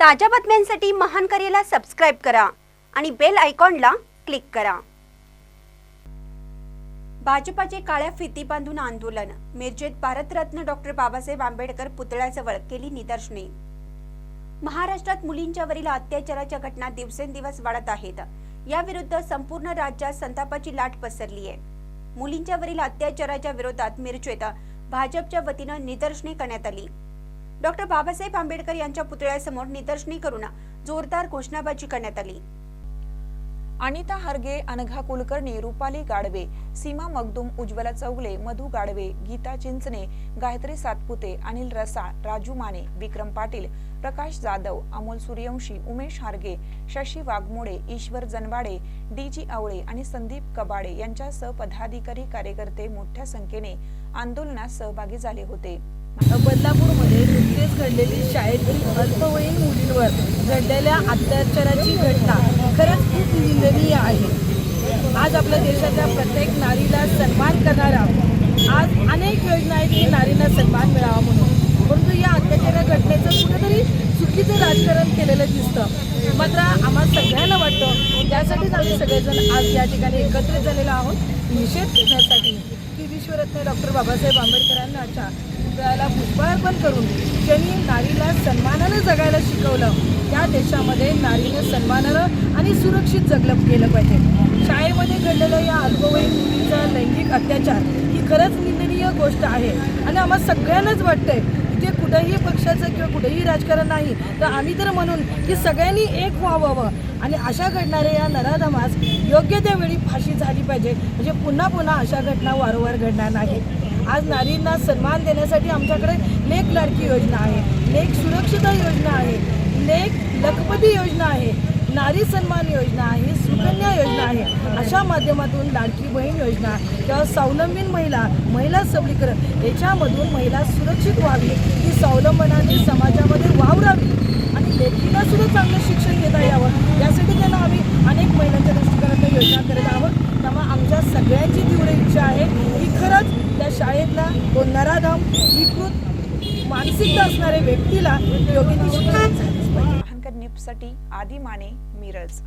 ताज्या बातम्यांसाठी महान करेला सबस्क्राईब करा आणि बेल आयकॉनला क्लिक करा. भाजपाचे काळ्या फिती बांधून आंदोलन. मिरजेत भारतरत्न डॉक्टर बाबासाहेब आंबेडकर पुतळ्याजवळ केली निदर्शने. महाराष्ट्रात मुलींच्यावरील अत्याचाराच्या घटना दिवसेंदिवस वाढत आहेत. याविरुद्ध संपूर्ण राज्यात संतापाची लाट पसरली आहे. मुलींच्यावरील अत्याचाराच्या विरोधात मिरजेत भाजपच्या वतीनं निदर्शने करण्यात आली. डॉक्टर बाबासाहेब आंबेडकर यांच्या पुतळ्यासमोर निदर्शने करून जोरदार घोषणाबाजी करण्यात आली. अनिता हरगे अनघा कुलकर्णी रुपाली गाडवे सीमा मगदुम उज्ज्वला चौगले मधु गाडवे गीता चिंचणे गायत्री सातपुते अनिल रसाळ राजू माने विक्रम पाटील प्रकाश जाधव अमोल सूर्यवंशी उमेश हारगे शशी वाघमोडे ईश्वर जनवाडे डी जी आवळे आणि संदीप कबाडे यांच्यासह पदाधिकारी कार्यकर्ते मोठ्या संख्येने आंदोलनात सहभागी झाले होते. बदलापूरमध्ये नुकतेच घडलेली शाळेतील अल्पवयीन मुलींवर घडलेल्या अत्याचाराची घटना खरंच खूप निंदनीय आहे. आज आपल्या देशाच्या प्रत्येक नारीला सन्मान करणारा आज अनेक योजना आहेत की नारीला सन्मान मिळावा म्हणून. परंतु या अत्याचार घटनेचं कुठेतरी चुकीचं राजकारण केलेलं दिसतं. मात्र आम्हाला सगळ्यांना वाटतं त्यासाठीच आम्ही सगळेजण आज या ठिकाणी एकत्रित झालेलो आहोत. निषेध करण्यासाठी की विश्वरत्न डॉक्टर बाबासाहेब आंबेडकरांच्या पुतळ्याला पुष्पार्पण करून त्यांनी नारीला सन्मानानं जगायला शिकवलं. त्या देशामध्ये नारीनं सन्मानानं आणि सुरक्षित जगलं गेलं पाहिजे. शाळेमध्ये घडलेलं या अल्पवयीन मुलीचा लैंगिक अत्याचार ही खरंच निंदनीय गोष्ट आहे. आणि आम्हा सगळ्यांनाच वाटतंय इथे कुठंही पक्षाचं किंवा कुठेही राजकारण नाही तर आम्ही तर म्हणून की सगळ्यांनी एक व्हावं. आणि अशा घडणाऱ्या या नराधमास योग्य त्यावेळी फाशी झाली पाहिजे. म्हणजे पुन्हा पुन्हा अशा घटना वारंवार घडणार नाही आज नारींना सन्मान देण्यासाठी आमच्याकडे लेख लाडकी योजना आहे लेख सुरक्षिता योजना आहे लेख लखपती योजना आहे नारी सन्मान योजना आहे सुकन्या योजना आहे अशा माध्यमातून लाडकी बहीण योजना किंवा स्वावलंबीन महिला महिला सबलीकरण याच्यामधून महिला सुरक्षित व्हावी ही स्वावलंबनाने समाजामध्ये वावरावी आणि लेखीला सुद्धा चांगलं शिक्षण घेता यावं यासाठी त्यांना आम्ही अनेक महिलांच्या दृष्टिकोनातून योजना करत आहोत त्यामुळे आमच्या सगळ्यांची तीव्र इच्छा आहे की खरंच त्या शाळेतला तो नराधम विकृत मानसिकता असणाऱ्या व्यक्तीला योग्य ती शिक्षा न्यूजसाठी आदी माने मिरज.